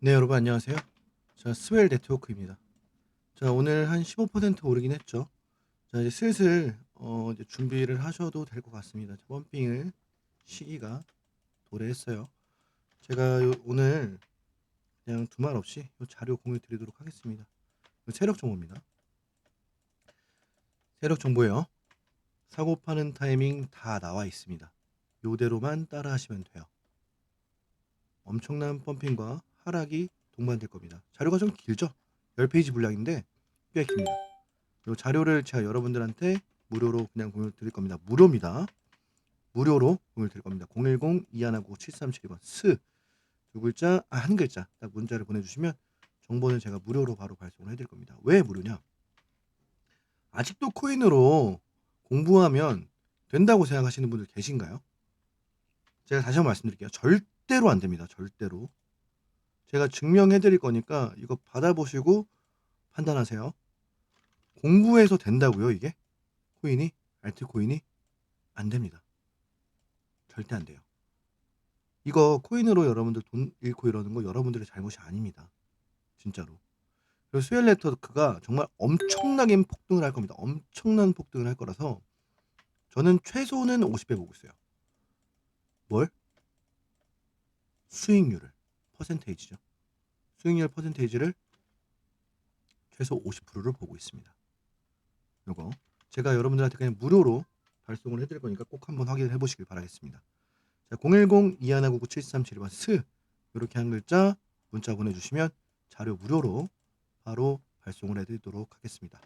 네, 여러분 안녕하세요. 자, 스웰 네트워크입니다. 자, 오늘 한 15% 오르긴 했죠. 자, 이제 슬슬 어, 이제 준비를 하셔도 될 것 같습니다. 자, 펌핑을 시기가 도래했어요. 제가 요- 오늘 그냥 두말 없이 요 자료 공유 드리도록 하겠습니다. 요 세력 정보입니다. 세력 정보요. 사고 파는 타이밍 다 나와 있습니다. 요대로만 따라 하시면 돼요. 엄청난 펌핑과 하락이 동반될 겁니다. 자료가 좀 길죠? 10페이지 분량인데 꽤 깁니다. 이 자료를 제가 여러분들한테 무료로 그냥 공유 드릴 겁니다. 무료입니다. 무료로 공유 드릴 겁니다. 010 2159 7372번 스 두 글자 아, 한 글자 딱 문자를 보내주시면 정보는 제가 무료로 바로 발송을 해드릴 겁니다. 왜 무료냐? 아직도 코인으로 공부하면 된다고 생각하시는 분들 계신가요? 제가 다시 한번 말씀드릴게요. 절대로 안 됩니다. 절대로. 제가 증명해 드릴 거니까 이거 받아보시고 판단하세요. 공부해서 된다고요, 이게? 코인이? 알트코인이? 안 됩니다. 절대 안 돼요. 이거 코인으로 여러분들 돈 잃고 이러는 거 여러분들의 잘못이 아닙니다. 진짜로. 그리고 스웰 네트워크가 정말 엄청나게 폭등을 할 겁니다. 엄청난 폭등을 할 거라서 저는 최소는 50배 보고 있어요. 뭘? 수익률을 퍼센테이지죠. 수익률 퍼센테이지를 최소 50%를 보고 있습니다. 요거 제가 여러분들한테 그냥 무료로 발송을 해드릴 거니까 꼭 한번 확인을 해보시길 바라겠습니다. 자, 010-2199-7372번 스 이렇게 한 글자 문자 보내주시면 자료 무료로 바로 발송을 해드리도록 하겠습니다.